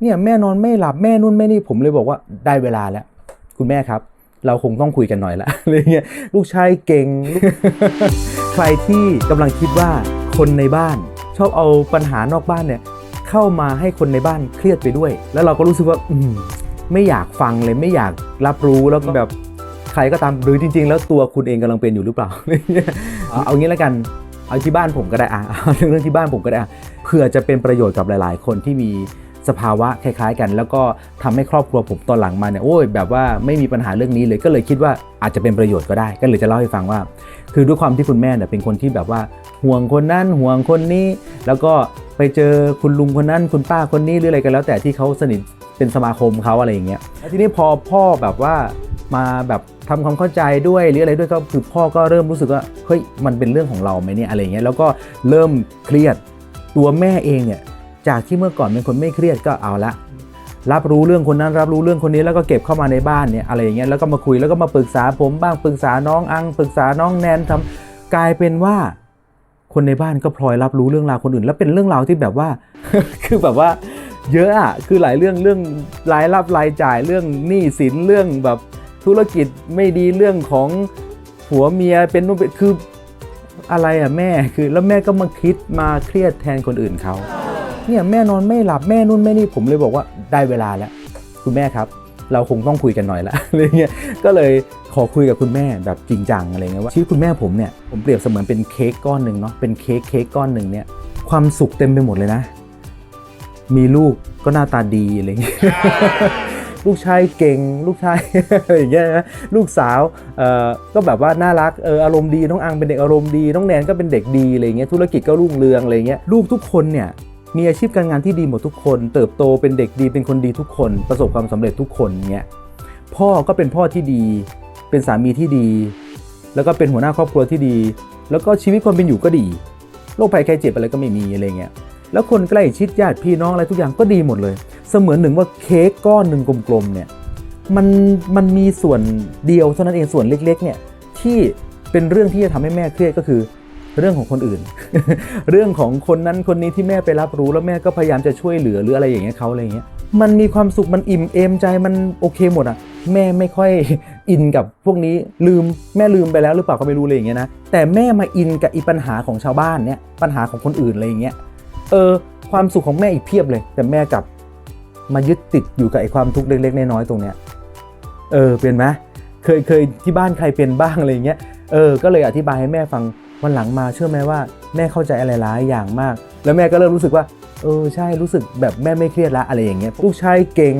เนี่ยแม่นอนไม่หลับแม่นู่นแม่นี่ผมเลยบอกว่าได้เวลาแล้ว คุณแม่ครับ เราคงต้องคุยกันหน่อยละอะไรเงี้ยลูกชายเก่ง ใครที่กำลังคิดว่าคนในบ้าน ชอบเอาปัญหานอกบ้านเนี่ยเข้ามาให้คนในบ้านเครียดไปด้วย แล้วเราก็รู้สึกว่าอืมไม่อยากฟังเลยไม่อยากรับรู้แล้วก็แบบใครก็ตามหรือจริง ๆ แล้วตัวคุณเองกำลังเป็นอยู่หรือเปล่าอะไรเงี้ยเอางี้แล้วกันเอาที่บ้านผมก็ได้อะเอาเรื่องที่บ้านผมก็ได้อะเพื่อจะเป็นประโยชน์กับหลาย ๆ คนที่มี สภาวะคล้ายๆกัน แล้วก็ทำให้ครอบครัวผมตอนหลังมาเนี่ยโอ้ยแบบว่าไม่มีปัญหาเรื่องนี้เลยก็เลยคิดว่าอาจจะเป็นประโยชน์ก็ได้ ก็เลยจะเล่าให้ฟังว่า คือด้วยความที่คุณแม่เนี่ยเป็นคนที่แบบว่าห่วงคนนั้นห่วงคนนี้ แล้วก็ไปเจอคุณลุงคนนั้นคุณป้าคนนี้หรืออะไรกันแล้ว แต่ที่เขาสนิทเป็นสมาคมเขาอะไรอย่างเงี้ยแล้วทีนี้พอพ่อแบบว่ามาแบบทำความเข้าใจด้วยหรืออะไรด้วยก็คือพ่อก็เริ่มรู้สึกว่าเฮ้ยมันเป็นเรื่องของเราไหมเนี่ยอะไรเงี้ยแล้วก็เริ่มเครียดตัวแม่เองเนี่ย จากที่เมื่อก่อนเป็นคนไม่เครียดก็เอาละรับรู้เรื่องคนนั้นรับรู้เรื่องคนนี้แล้วก็เก็บเข้ามาในบ้านเนี่ยอะไรอย่างเงี้ยแล้วก็มาคุยแล้วก็มาปรึกษาผมบ้างปรึกษาน้องอังปรึกษาน้องแนนทำกลายเป็นว่า คนในบ้านก็พลอยรับรู้เรื่องราวคนอื่น แล้วเป็นเรื่องราวที่แบบว่า คือแบบว่า เยอะอะคือหลายเรื่องเรื่องรายรับรายจ่ายเรื่องหนี้สินเรื่องแบบธุรกิจไม่ดีเรื่องของผัวเมียเป็นนู่นเป็นคืออะไรอะแม่คือแล้วแม่ก็มาคิดมาเครียดแทนคนอื่นเขา เนี่ยแม่นอนไม่หลับแม่นู่นแม่นี่ผมเลยบอกว่าได้เวลาแล้ว คุณแม่ครับ เราคงต้องคุยกันหน่อยละอะไรเงี้ยก็เลยขอคุยกับคุณแม่แบบจริงจังอะไรเงี้ยว่าชีวิตคุณแม่ผมเนี่ยผมเปรียบเสมือนเป็นเค้กก้อนหนึ่งเนาะเป็นเค้กเค้กก้อนหนึ่งเนี่ยความสุขเต็มไปหมดเลยนะ มีลูกก็หน้าตาดีอะไรเงี้ยลูกชายเก่งลูกชายอะไรอย่างเงี้ยนะลูกสาวเอ่อก็แบบว่าน่ารักเอออารมณ์ดีน้องอังเป็นเด็กอารมณ์ดีน้องแนนก็เป็นเด็กดีอะไรเงี้ยธุรกิจก็รุ่งเรืองอะไรเงี้ยลูกทุกคนเนี่ย มีอาชีพการงานที่ดีหมดทุกคน เติบโตเป็นเด็กดีเป็นคนดีทุกคน ประสบความสำเร็จทุกคนเงี้ยพ่อก็เป็นพ่อที่ดี เป็นสามีที่ดี แล้วก็เป็นหัวหน้าครอบครัวที่ดี แล้วก็ชีวิตความเป็นอยู่ก็ดีโรคภัยไข้เจ็บอะไรก็ไม่มีอะไรเงี้ยแล้วคนใกล้ชิดญาติพี่น้องอะไรทุกอย่างก็ดีหมดเลย เสมือนหนึ่งว่าเค้กก้อนหนึ่งกลมๆเนี่ยมันมันมีส่วนเดียวเท่านั้นเองส่วนเล็กๆเนี่ยที่เป็นเรื่องที่จะทำให้แม่เครียดก็คือ เรื่องของคนอื่น เรื่องของคนนั้นคนนี้ที่แม่ไปรับรู้แล้วแม่ก็พยายามจะช่วยเหลือหรืออะไรอย่างเงี้ยเขาอะไรอย่างเงี้ยมันมีความสุขมันอิ่มเอมใจมันโอเคหมดอะ แม่ไม่ค่อยอินกับพวกนี้ลืมแม่ลืมไปแล้วหรือเปล่าก็ไม่รู้เลยอย่างเงี้ยนะแต่แม่มาอินกับอีปัญหาของชาวบ้านเนี่ยปัญหาของคนอื่นอะไรอย่างเงี้ยเออความสุขของแม่อีกเพียบเลย แต่แม่กลับมายึดติดอยู่กับไอ้ความทุกข์เล็กๆน้อยๆตรงเนี้ยเออเป็นไหมเคยเคยที่บ้านใครเป็นบ้างอะไรอย่างเงี้ยเออก็เลยอธิบายให้แม่ฟัง วันหลังมาเชื่อไหมว่าแม่เข้าใจอะไรหลายอย่างมาก แล้วแม่ก็เริ่มรู้สึกว่า เออใช่รู้สึกแบบแม่ไม่เครียดละอะไรอย่างเงี้ยลูกชายเก่ง